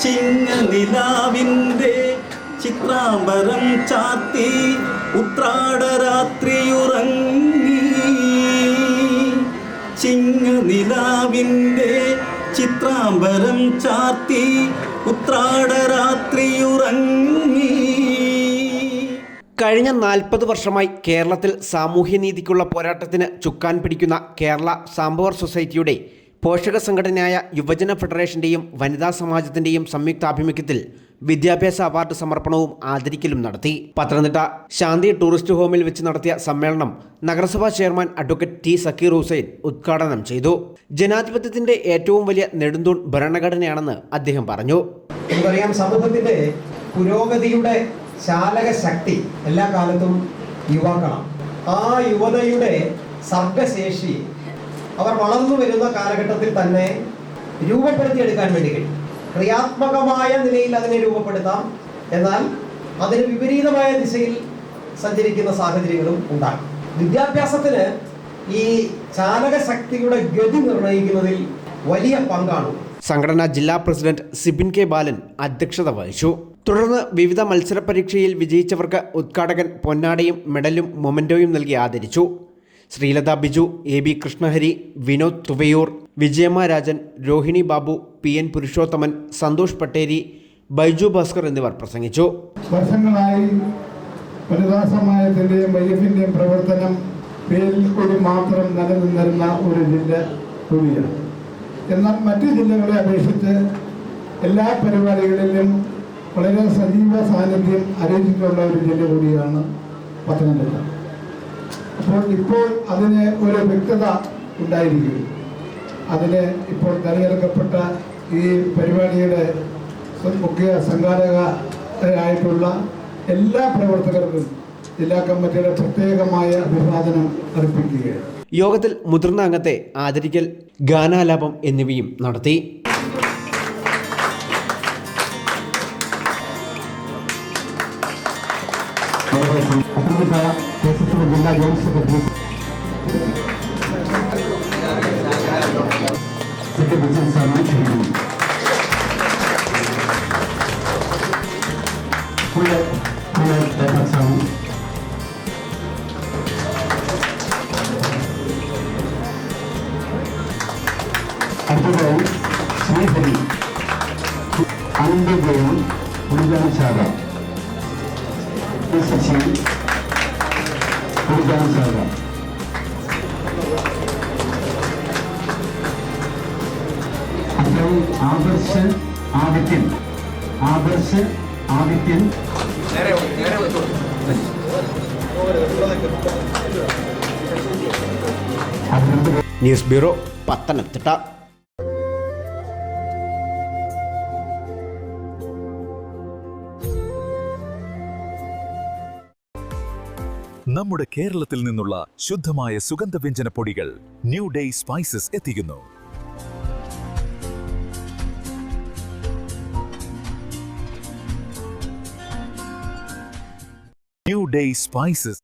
ചിങ്ങനിലാവിന്റെ ചിത്രാംബരം ചാത്തി ഉത്രാടരാത്രിയുറങ്ങി ചിങ്ങനിലാവിന്റെ ചിത്രാംബരം ചാത്തി ഉത്രാടരാത്രിയുറങ്ങി കഴിഞ്ഞ നാൽപ്പത് വർഷമായി കേരളത്തിൽ സാമൂഹ്യനീതിക്കുള്ള പോരാട്ടത്തിന് ചുക്കാൻ പിടിക്കുന്ന കേരള സാംബവർ സൊസൈറ്റിയുടെ പോഷക സംഘടനയായ യുവജന ഫെഡറേഷന്റെയും വനിതാ സമാജത്തിന്റെയും സംയുക്താഭിമുഖ്യത്തിൽ വിദ്യാഭ്യാസ അവാർഡ് സമർപ്പണവും ആദരിക്കലും നടത്തി. പത്തനംതിട്ട ശാന്തി ടൂറിസ്റ്റ് ഹോമിൽ വെച്ച് നടത്തിയ സമ്മേളനം നഗരസഭാ chairman advocate T Zakir Hussain ഉദ്ഘാടനം ചെയ്തു. ജനാധിപത്യത്തിന്റെ ഏറ്റവും വലിയ നെടുന്തൂൺ ഭരണഘടനയാണെന്ന് അദ്ദേഹം പറഞ്ഞു. നമുക്കറിയാം സമൂഹത്തിന്റെ പുരോഗതിയുടെ ചാലക ശക്തി എല്ലാ കാലത്തും യുവാക്കളാണ്. ആ യുവതയുടെ സർഗശേഷി അവർ വളർന്നു വരുന്ന കാലഘട്ടത്തിൽ തന്നെ രൂപപ്പെടുത്തിയെടുക്കാൻ വേണ്ടി കഴിയും. ക്രിയാത്മകമായ നിലയിൽ അതിനെ രൂപപ്പെടുത്താം. എന്നാൽ അതിന് വിപരീതമായ ദിശയിൽ സഞ്ചരിക്കുന്ന സാഹചര്യങ്ങളും ഉണ്ടാകും. വിദ്യാഭ്യാസത്തിന് ഈ ചാലക ശക്തിയുടെ ഗതി നിർണയിക്കുന്നതിൽ വലിയ പങ്കാണ്. സംഘടനാ ജില്ലാ പ്രസിഡന്റ് സിബിൻ കെ ബാലൻ അധ്യക്ഷത വഹിച്ചു. തുടർന്ന് വിവിധ മത്സര പരീക്ഷയിൽ വിജയിച്ചവർക്ക് ഉദ്ഘാടകൻ പൊന്നാടയും മെഡലും മൊമെന്റോയും നൽകി ആദരിച്ചു. Sreelatha Biju A B Krishnahari Vinod Thuvayoor Vijayamma Rajan Rohini Babu P N Purushothaman Santhosh Patteri Baiju Bhaskar എന്നിവർ പ്രസംഗിച്ചു. വർഷങ്ങളായി വനിതാ എഫിന്റെയും പ്രവർത്തനം പേരിൽ കൂടി മാത്രം നിലനിന്നിരുന്ന ഒരു ജില്ല കൂടിയാണ്. എന്നാൽ മറ്റു ജില്ലകളെ അപേക്ഷിച്ച് എല്ലാ പരിപാടികളിലും വളരെ സജീവ സാന്നിധ്യം അറിയിച്ചിട്ടുള്ള ഒരു ജില്ല കൂടിയാണ് പത്തനംതിട്ട. അപ്പോൾ ഇപ്പോൾ അതിന് ഒരു വ്യക്തത ഉണ്ടായിരിക്കും അതിന് ഇപ്പോൾ തിരഞ്ഞെടുക്കപ്പെട്ട ഈ പരിപാടിയുടെ മുഖ്യ സംഘാടകരായിട്ടുള്ള എല്ലാ പ്രവർത്തകർക്കും ജില്ലാ കമ്മിറ്റിയുടെ പ്രത്യേകമായ അഭിവാദനം അർപ്പിക്കുകയാണ്. യോഗത്തിൽ മുതിർന്ന അംഗത്തെ ആദരിക്കൽ ഗാനാലാപം എന്നിവയും നടത്തി. 대수풀은 옛날 영수도 그리고 그때 무슨 사람은 주인입 굴레 굴레 대박상 안도경 정혜리 안도경 문장사가 이수진 ശാഖ അടുത്തതായി ആദർശ് ആദിത്യൻ ആദർശ് ആദിത്യൻ ന്യൂസ് ബ്യൂറോ പത്തനംതിട്ട നമ്മുടെ കേരളത്തിൽ നിന്നുള്ള ശുദ്ധമായ സുഗന്ധവ്യഞ്ജന പൊടികൾ ന്യൂ ഡേ സ്പൈസസ് എത്തിക്കുന്നു. New day spices